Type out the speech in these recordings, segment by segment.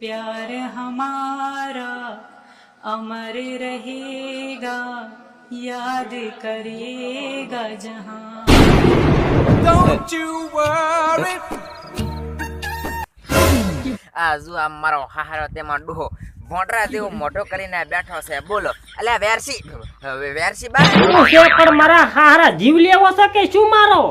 प्यार हमारा अमर रहेगा याद करेगा जहां Don't you worry. આ જો આ મારો હારો તેમાં ડોહો ભોંડરા જેવો મોટો કરીને બેઠો છે બોલો અલ્યા વેરસી હવે વેરસી બા શું છે પણ મારા હારા જીવ લેવો છે કે શું મારો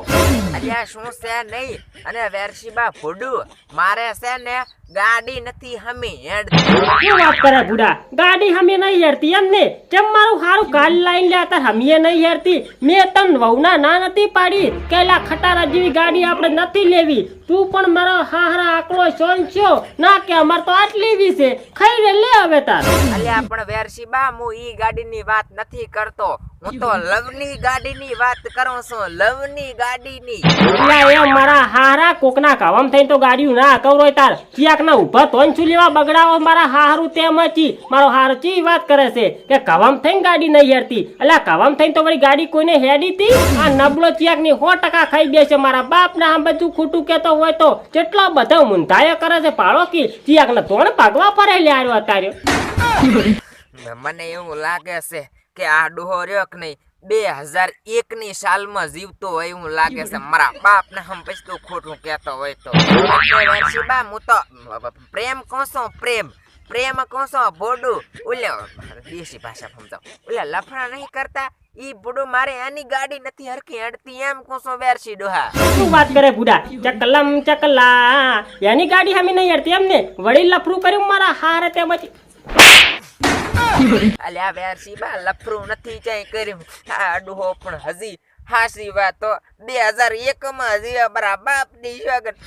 અલ્યા શું છે નહીં અને વેરસી બા ફૂડું મારે છે ને ગાડી નથી હમે હેડતી શું વાત કરે બુડા? ગાડી હમે નહીં હેડતી એમ ને? કેમ મારું હારું કાલ લાઈન લે તાર હમીએ નહીં હેડતી? મેં તન વહુના ના નથી પાડી. કેલા ખટારા જેવી ગાડી આપણે નથી લેવી. તું પણ મારો હારા આકડો સોન છો. ના કે અમાર તો આટલી વી છે ખાઈ લે હવે તાર. અલ્યા પણ વેરસી બા હું ઈ ગાડીની વાત નથી કરતો. હું તો લવની ગાડીની વાત કરું છું લવની ગાડીની. એ મારા હારા કોકના કવમ થઈને તો ગાડીઓ ના કવરોય તાર. ક્યાંક ના ઊભા તોન છું લેવા બગડાવો? મારા હારું તેમ હતી મારો હાર ચી વાત કરે છે? કે કવમ થઈને ગાડી નહીં હેરતી. અલ્યા કવમ થઈને તો મારી ગાડી કોઈને હેડી તી? આ નબળો ચિયાકની સો ટકા ખાઈ બેસે. મારા બાપ ને આ બધું ખોટું કેતો હોય તો કેટલા બધા મુંધાયા કરે છે પાડો કે? ચિયાક ને તોણ ભાગવા પડે લ્યારો અત્યારે. મને એવું લાગે છે કે આ ડોહર્યો કે નહીં? બે હજાર એક સાલમાં જીવતો હોય એવું લાગે છે મારા બાપ ને હમ, પછી તું ખોટું કહેતો હોય તો. બા હું તો પ્રેમ કોસો, પ્રેમ. પ્રેમ કોસો બોડું ઓલે દેશી ભાષા સમજાવ. ઓલે લફડા નહીં કરતા. ઈ બુડો મારે આની ગાડી નથી હરખી હડતી. એમ કોસો વેરસી ડોહા. શું વાત કરે બુડા ચકલમ ચકલા. એની ગાડી હમી નહીં હડતી એમ ને વડીલ લફરું કર્યું મારા હારે તે પછી અલ્યા વેરશીબા લફરું નથી ચાય કર્યું. આ ડોહો પણ હજી હાસી વાત તો બે હજાર એક માં હજી અમારા બાપની સ્વાગત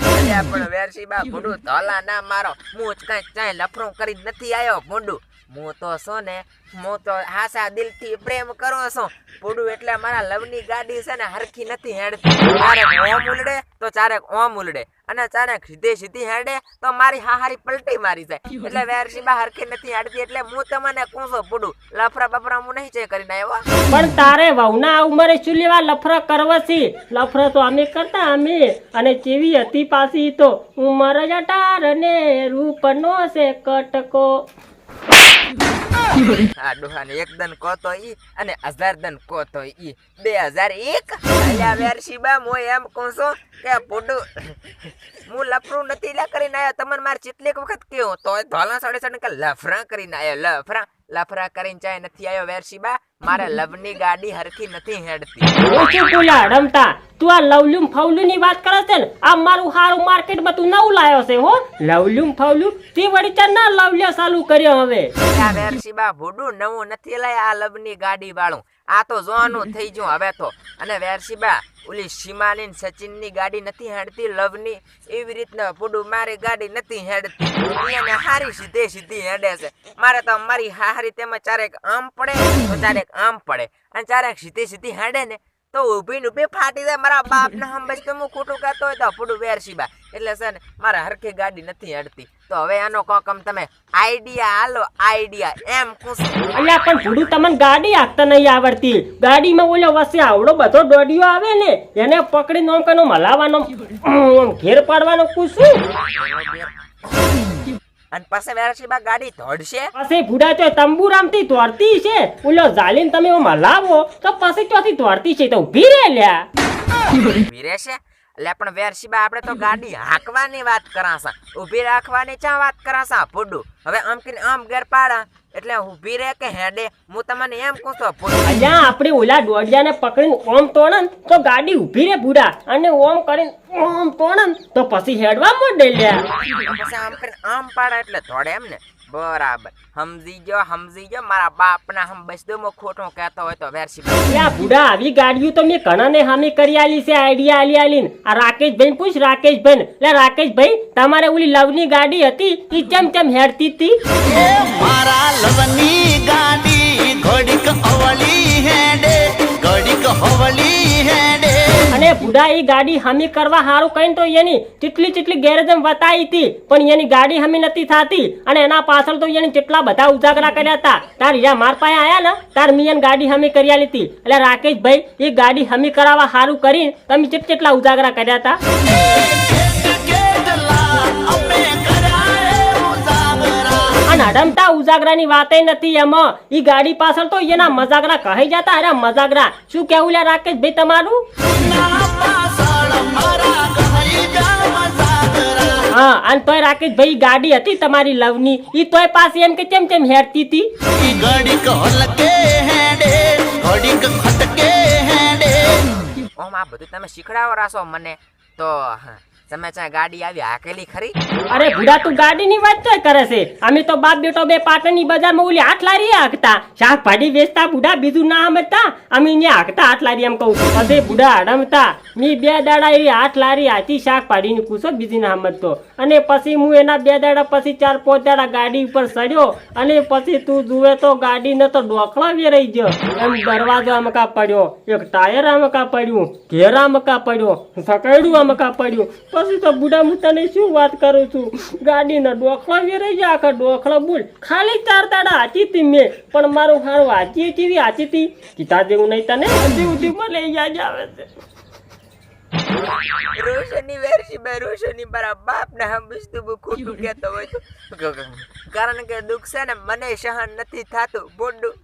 પણ વેરશીબા ભૂડું ધોલા ના મારો. હું કઈ ચાય લફરું કરી નથી આવ્યો ભૂંડું. હું તો છો ને, હું તો હાસા દિલથી પ્રેમ કરો છો. પૂડું એટલે મારા લવની ગાડી છે ને, હરખી નથી હેડતી. ચારેક ઓમ ઉલડે તો ચારેક ઓમ ઉલડે. અને ચારેક સીધે સીધી હેડે તો મારી હાહારી પલટી મારી જાય. એટલે વેરશીબા હરખી નથી હેડતી એટલે હું તમને કહું છું પૂડું. લફરા બફરા હું નહીં ચે કરીને આવ્યો. પણ તારે વહુના ઉંમરે શું લેવા લફરા કરવા છે લફરા તો અમે કરતા અમે. અને કેવી હતી પાછી તો ઉંમર જ અઢાર ને રૂપનો છે કટકો. આ ડોહાને એક દન કહો ઈ અને હજાર દન કહો તો ઈ. બે હજાર એક? અલ્યા વેરશીબા મો એમ કહું છું કે પોડુ હું લફરું નથી લા કરીને આવ્યો તમને મારે ચેટલીક વખત કેવું તો ધોલા સાડે સાડે કે લફરા કરીને આવ્યો લફરા. લફરા કરીને ચાય નથી આવ્યો વેરશીબા. મારે લવની ગાડી હરખી નથી હેડતી. ઓછું બોલા રમતા. તું આ લવલુમ ફવલ્યુ ની વાત કરે છે ને આ મારું હારું માર્કેટમાં તું નવું લાયો છે હો. લવલુમ ફવલ્યુ તે વળી ચાર ના લવલ્યો ચાલુ કર્યો હવે. આ વેરશીબા ભૂડું નવું નથી લાય આ લવની ગાડી વાળું. આ તો જોવાનું થઈ ગયું હવે તો. અને વેરશીબા ઓલી સીમાની સચિન સચિનની ગાડી નથી હેડતી લવની. એવી રીતના ભૂડું મારી ગાડી નથી હેડતી. એને હારી સીધે સીધી હેડે છે. મારે તો મારી હારી તેમાં ચારેક આમ પડે તો ચારેક આમ પડે. અને ક્યારેક સીધી સીધી હાંડે ને, તો ઊભી ઊભી ફાટી જાય. મારા બાપ ને હમ તો હું ખોટું કહેતો હોય તો ભૂડું વેરશીબા એટલે છે ને, મારે હરખી ગાડી નથી હડતી. તો હવે આનો કોકમ તમે આઈડિયા હાલો આઈડિયા એમ પૂછો અલ્યા, પણ થોડું તમને ગાડી હાંકતા નહીં આવડતી. ગાડીમાં ઓલો વસે આવડો બધો દોડિયો આવે ને, એને પકડીને ઓમ કનો મલાવાનો ઘેર પાડવાનો કુશું અને પાસે વેરશીબા ગાડી દોડશે પછી ભૂડા તો તંબુરામથી દોડતી છે. ઓલો જાલીન તમે ઓમ હલાવો તો પાસે ચોથી દોડતી છે? તો ઊભી રે લ્યા ઊભી રહેશે? એટલે પણ વેરશીબા આપણે તો ગાડી હાંકવાની વાત કરાશા. ઊભી રાખવાની ચા વાત કરાશા ભૂડું. હવે આમ કે આમ ગેર પાડા એટલે ઊભી રહે કે હેડે? હું તમને એમ કહું છું અહીંયા આપણે ઓલા દોડિયાને પકડીને ઓમ તોડન તો ગાડી ઊભી રે ભૂરા અને ઓમ કરીને ઓમ તોડન તો પછી હેડવા મોડે લ્યા આમ પાડા એટલે દોડે એમ ને બરાબર. સમજી ગયો સમજી ગયો. મારા બાપના હમ બસ દો હું ખોટું કહેતો હોય તો વેરશીબા લ્યા બુડા આવી ગાડીઓ તો મેં ઘણાને હામી કરી આલી છે આઈડિયા આલી આલીન. આ રાકેશભાઈ પૂછ રાકેશભાઈ લે રાકેશભાઈ તમારે ઓલી લવની ગાડી હતી ઈ ચમ ચમ હેડતી હતી? મારા લવની ગાડી ઘડીક ભૂડા એ ગાડી હમી કરવા હારું કઈ તો એની ચીટલી ચીટલી ગેરેજ વતાવી હતી. પણ એની ગાડી હમી નથી થાતી. અને એના પાછળ તો એની કેટલા બધા ઉજાગરા કર્યા હતા. તાર યા માર પાસે આયા ને, તાર મિયન ગાડી હમી કરી લીધી એટલે રાકેશભાઈ એ ગાડી હમી કરાવવા હારું કરી તમે ચેટ કેટલા ઉજાગરા કર્યા હતા? અડમતા ઉજાગરાની વાતે નથી એમાં. ઈ ગાડી પાછળ તો એના મજાગરા કહી જતા અરે મજાગરા. શું કેવું લે રાકેશ ભાઈ તમારું. હા, અને તોય રાકેશ ભાઈ ગાડી હતી તમારી લવની. ઈ તોય પાસે એમ કે કેમ કેમ હેરતી હતી આ બધું તમે શીખડાવો રાસો મને તો તમે ત્યાં ગાડી આવી હાકેલી ખરી? અરે ભૂડા, તું ગાડીની વાત તો કરે છે. અમે તો બાપ બેટો બે પાટણની બજારમાં ઓલી હાથ લારી હાંકતા. શાકભાજી વેચતા બુઢા બીજું ના સમજતા અમે ને હાકતા હાથ લારી એમ કહું. છું પછી હડમતા. મી બે દાડા એવી હાથ લારી હાથી શાકભાજીની કૂસો બીજી ના સમજતો અને પછી હું એના બે દાડા પછી ચાર પાંચ દાડા ગાડી ઉપર ચડ્યો. અને પછી તું જુએ તો ગાડી ને તો ડોકળા વેરાઈ ગયો. એમ દરવાજો અમકા પડ્યો. એક ટાયર અમકા પડ્યું. ઘેર અમકા પડ્યો. સકડ્યું અમકા પડ્યું. પછી તો બુડા મુતાની તને શું વાત કરું છું? ગાડીના ડોખલા વેરાઈ ગયા, આખા ડોખલા બોલ. ખાલી ચાર દાડા હાચી હતી મેં, પણ મારું હારું હાચી કેવી હાચી હતી. કીધા જેવું નહીં તને? સુધી મને યાદ આવે છે. રોશની વેરશી બે રોશની મારા બાપ ને હંમેશા બહુ ખોટું કહેતો હોય તો. કારણ કે દુઃખ છે ને મને સહન નથી થાતું બોડું.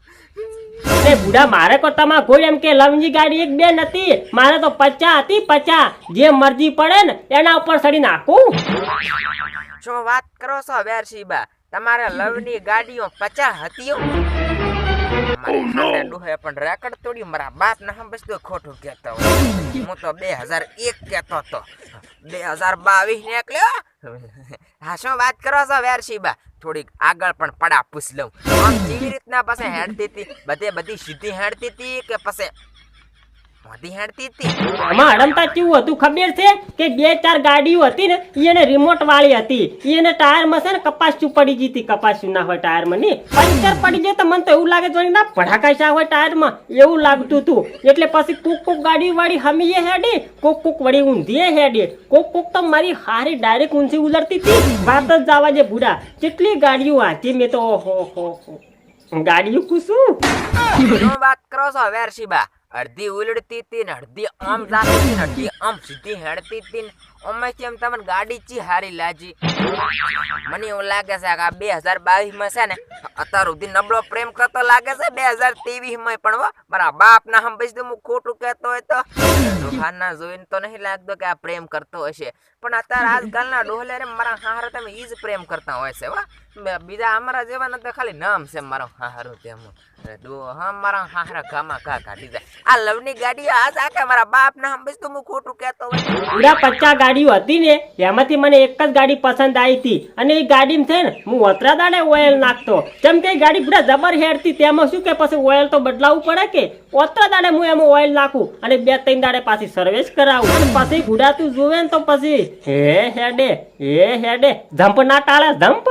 એ બુડા મારે કો તમા કોઈ એમ કે લવની ગાડી એક બે નથી મારે તો પચા હતી પચા જે મરજી પડે ને એના ઉપર ચડી નાખું. શું વાત કરો છો વેરશીબા તમારે લવની ગાડીઓ પચા હતી ડોહે પણ રેકર્ડ તોડ્યું મારા બાપ ને હંમેશા ખોટું કહેતો હું તો બે હજાર એક કહેતો હતો. બે હજાર બાવીસ નીકળ્યો હા. શું વાત કરો છો વેરશીબા? થોડીક આગળ પણ પડા પૂછ લઉં. આમ કેવી રીતના પાસે હેડતી હતી? બધે બધી સીધી હેડતી હતી કે પાસે મોદી હેડતી હતી. આમાં હડમતા કેવું હતું ખબર છે? કે બે ચાર ગાડીઓ હતી ને એને રિમોટ વાળી હતી. એને ટાયરમાં છે ને કપાસ ચૂ પડી ગઈ હતી. કપાસ ના હોય ટાયરમાં નહીં. પંચર પડી જાય તો મને તો એવું લાગે છે ના ભડાકા શા હોય ટાયરમાં એવું લાગતું હતું. એટલે પછી કુક કુક ગાડી વાળી હમીએ હેડી કોક કુક વળી ઊંધીએ હેડી. કોક કુક તો મારી હારી ડાયરેક્ટ ઊંચી ઉલરતી હતી. વાત જ જવા જે ભૂરા. કેટલી ગાડીઓ હતી મેં તો ઓહો હો ગાડીઓ કુશું વાત કરો છો વેરશીબા. અડધી ઉલડતી હતી ને અડધી આમ હતી ને અડધી આમ સીધી હેડતી હતી ને આમાંથી એમ તમને ગાડી ચી હારી લાજી. મને એવું લાગે છે કે આ બે હજાર બાવીસમાં છે ને, અત્યાર સુધી નબળો પ્રેમ કરતો લાગે છે બે હજાર ત્રેવીસમાં પણ હો. મારા બાપ ના હમ પછી હું ખોટું કહેતો હોય તો. ડોહાના જોઈને તો નહીં લાગતો કે આ પ્રેમ કરતો હશે. પણ અત્યારે આજકાલના ડોહલે રે મારા હાર તમે ઈ જ પ્રેમ કરતા હોય છે વા બે- બીજા અમારા જેવા તો ખાલી નામ છે મારો હારું તેમ. અરે ડો હા મારા હારા ગામા ઘા કાઢી જાય આ લવની ગાડી આ કે મારા બાપ ના હંમેશ તો હું ખોટું કહેતો હોય. પૂરા પચાસ ગાડીઓ હતી ને, એમાંથી મને એક જ ગાડી પસંદ આવી હતી. અને એ ગાડીમાં છે ને, હું વતરા દાડે ઓઇલ નાખતો. જેમ કે ગાડી પૂરા જબર હેરતી, તેમાં શું કે પછી ઓઇલ તો બદલાવવું પડે કે? ઓતરા દાડે હું એમાં ઓઇલ નાખું અને બે ત્રણ દાડે પાછી સર્વિસ કરાવું. પછી ઘુડાતું જોવે ને તો પછી, હે, હેડે હે, હેડે ધંપ ના ટાળે ધંપ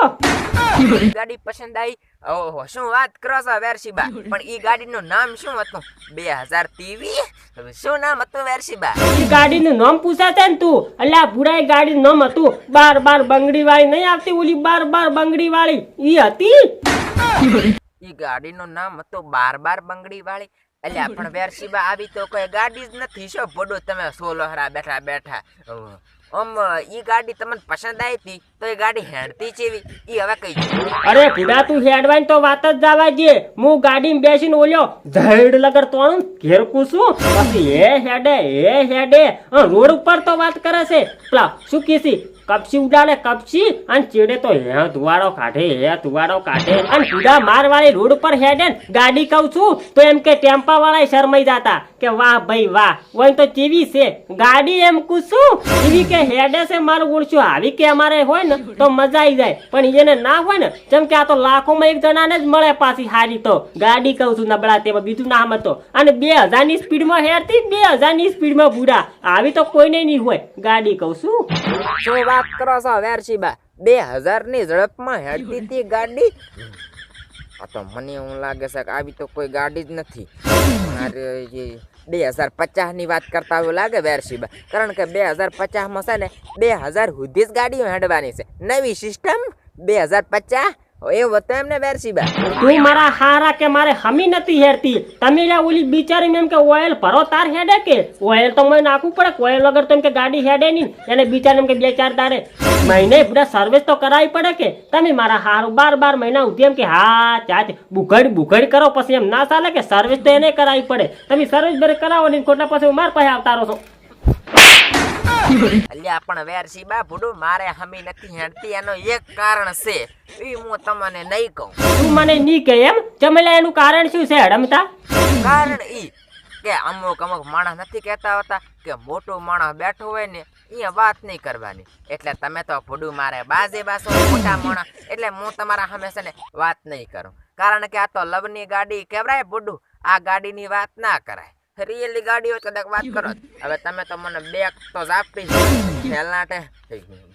ગાડી પસંદ આવી ઓહો શું વાત કરો છો વેરશીબા? પણ ઈ ગાડીનું નામ શું હતું? બે હજાર શું નામ હતું વેરશીબા? ગાડીનું નામ પૂછે ને તું. એટલે આ ભૂરા ગાડીનું નામ હતું. બાર બાર બંગડી વાળી નહીં આવતી ઓલી બાર બાર બંગડી વાળી ઈ હતી? ઈ ગાડીનું નામ હતું બાર બાર બંગડી વાળી અલ્યા પણ વેરશીબા આવી તો કોઈ ગાડી જ નથી. શો ભોડો તમે સોલો હરા બેઠા? બેઠા આમ ઈ ગાડી તમને પસંદ આવી હતી, તો એ ગાડી હેડતી ચેવી ઈ હવે કઈ અરે ભૂડા તું હેડવાઈન તો વાત જ જવા દે. હું ગાડીમાં બેસીને ઓલ્યો ધડ લગર તોણું ઘેર કૂસું પછી હે હેડે, એ હેડે. રોડ ઉપર તો વાત કરે છે. પેલા, શું કીસી કપસી ઉડાડે, કપસી અને ચીડે તો હે, ધુવાડો કાઢે, હે, ધુવાડો કાઢે. અને ભૂડા માર વાળી રોડ પર હેડે ગાડી કહું છું, તો એમ કે ટેમ્પા વાળા શરમાઈ જતા કે વાહ ભાઈ વાહ, ઓય તો ચેવી છે. ગાડી એમ કૂસું એવી કે હેડે છે મારું ઉડશું આવી કે અમારે હોય ને, તો મજા આવી જાય. પણ એને ના હોય ને, જેમ કે આ તો લાખોમાં એક જણાને જ મળે પાછી હારી તો. ગાડી કહું છું નબળા તેમાં બીજું નામ હતો. અને બે હજારની સ્પીડમાં હેરતી બે હજારની સ્પીડમાં બુડા. આવી તો કોઈને નહીં હોય. ગાડી કહું છું. વાત કરો છો વેરશીબા. બે હજારની ઝડપમાં હેડતી હતી ગાડી. આ તો મને એવું લાગે છે કે આવી તો કોઈ ગાડી જ નથી. મારે બે હજાર પચાસની વાત કરતા એવું લાગે વેરશીબા. કારણ કે બે હજાર પચાસમાં છે ને બે હજાર સુધી જ ગાડીઓ હેડવાની છે. નવી સિસ્ટમ બે હજાર પચાસ એવું હતું એમને વેરસીબા તું મારા હારા કે મારે હમી નથી હેરતી? તમે લે ઓલી બિચારી એમ કે ઓઇલ ભરો તાર હેડે કે? ઓઇલ તો મને નાખવું પડે ઓઇલ વગર તો કે ગાડી હેડે નહીં. એને બિચારી એમ કે બે ચાર તારે મહિને બધા સર્વિસ તો કરાવી પડે કે? તમે મારા હારું બાર બાર મહિના સુધી એમ કે, હા ચાચ બુઘડ બુઘડ કરો પછી એમ ના ચાલે કે સર્વિસ તો એને કરાવી પડે. તમે સર્વિસ બરે કરાવો ને ખોટા પછી માર પાસે આવતા રહો છો. અલ્યા પણ વેરસીબા ભૂડો મારે હમી નથી હેડતી. એનો એક કારણ છે. એ હું તમને નહીં કહું. તું મને નહીં કહે એમ? ચમેલા એનું કારણ શું છે હડમતા? કારણ ઈ કે અમુક અમુક માણસ નથી કહેતા હોતા કે મોટો માણસ બેઠો હોય ને અહીંયા વાત નહીં કરવાની. એટલે તમે તો ભૂડું મારે બાજે બાસો મોટા માણસ. એટલે હું તમારા હંમેશા ને વાત નહીં કરું. કારણ કે આ તો લવની ગાડી કહેવાય ભૂડું. આ ગાડીની વાત ના કરાય. રિયલી ગાડી હોય કદાચ વાત કરો. હવે તમે તો મને બેગ તો આપી પહેલાટે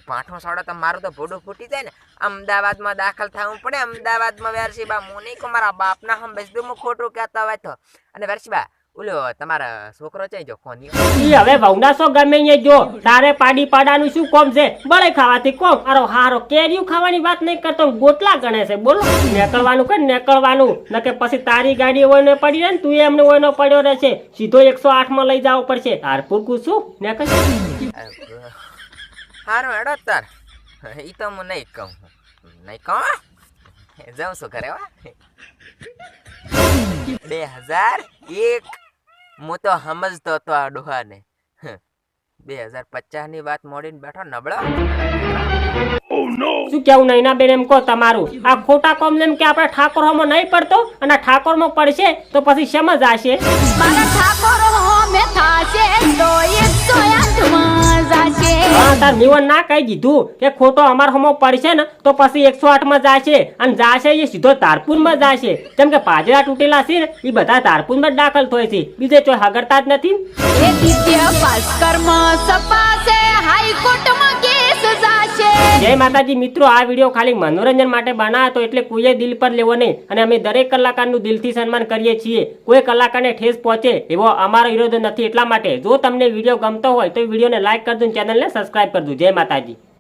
પાઠો સાડો તો મારું તો ભૂડું ફૂટી જાય ને. અમદાવાદમાં દાખલ થવું પડે. અમદાવાદમાં વેરસીબા હું મારા બાપના હમ બેસી હું ખોટું કહેતા હોય તો. અને વેરસીબા ઓલો તમારા છોકરો છે જો કોની ઈ હવે વહુનાસો ગમે અહીંયા જો તારે પાડી પાડાનું શું કોમ છે? બળે ખાવાથી કોમ. મારો હારો કેરીયું ખાવાની વાત નહીં કરતો ગોટલા ગણે છે. બોલો નીકળવાનું કે નીકળવાનું? નકે પછી તારી ગાડી હોય ને પડી રહે ને તું એમને હોય ને પડ્યો રહેશે. સીધો એકસો આઠમાં લઈ જવો પડશે. તાર પૂરકું શું? નીકળ હારો હેડો તાર. ઈ તો હું નહીં કહું. નહીં કહું? જાઉં છું ઘરે વા બે હજાર એક. હું તો સમજતો હતો આ ડોહાને. બે હજાર પચાસની વાત મોડીને બેઠો નબળો? શું કેવું નૈના બેન એમ કહો તમારું? આ ખોટા કોમ એમ કે આપણે ઠાકોરમાં નહીં પડતો? અને ઠાકોરમાં પડશે તો પછી સમજ આશે ઠાકોર થાશે જાશે હા તાર મેવન ના કહી દીધું કે ખોટો અમાર હમો પડશે ને તો પછી એકસો આઠમાં જાશે અને જાશે એ સીધો તારપુરમાં જાશે. કેમ કે પાજરા તૂટેલા છે ને એ બધા તારપુરમાં જ દાખલ થાય છે. બીજે ચોય હગડતા જ નથી? એ દિત્ય ભાસ્કરમાં સપાશે હાઈકોર્ટમાં. કેસ જાશે જય માતાજી, મિત્રો, આ વીડિયો ખાલી મનોરંજન માટે બનાવ્યો એટલે કોઈએ દિલ પર લેવો નહીં. અને અમે દરેક કલાકારનું દિલથી સન્માન કરીએ છીએ. કોઈ કલાકારને ઠેસ પહોંચે એવો અમારો વિરોધ નથી એટલા માટે. જો તમને વીડિયો ગમતો હોય તો વિડીયોને લાઈક કરજો ચેનલને સબસ્ક્રાઇબ કરજો. જય માતાજી.